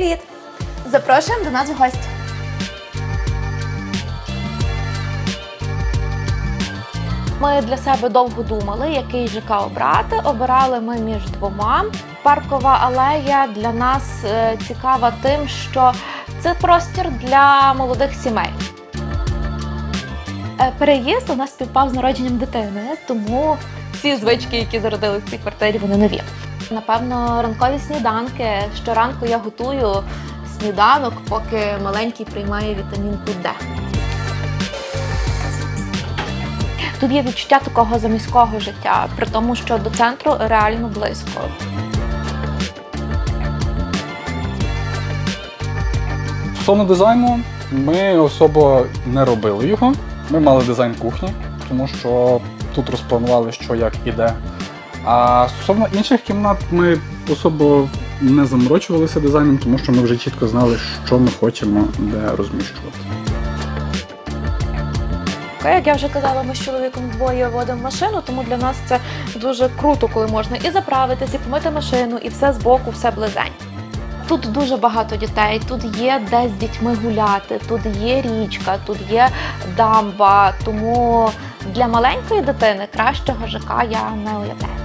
Привіт! Запрошуємо до нас в гості. Ми для себе довго думали, який ЖК обрати. Обирали ми між двома. Паркова алея для нас е, цікава тим, що це простір для молодих сімей. Е, Переїзд у нас співпав з народженням дитини, тому всі звички, які зародили в цій квартирі, вони нові. Напевно, ранкові сніданки. Щоранку я готую сніданок, поки маленький приймає вітамінку Д. Тут є відчуття такого заміського життя, при тому, що до центру реально близько. Стосовно дизайну, ми особо не робили його. Ми мали дизайн кухні, тому що тут розпланували, що як іде. А стосовно інших кімнат, ми особо не заморочувалися дизайном, тому що ми вже чітко знали, що ми хочемо де розміщувати. Як я вже казала, ми з чоловіком двоє водимо машину, тому для нас це дуже круто, коли можна і заправитись, і помити машину, і все збоку, все близень. Тут дуже багато дітей, тут є де з дітьми гуляти, тут є річка, тут є дамба. Тому для маленької дитини кращого ЖК я не уявляю.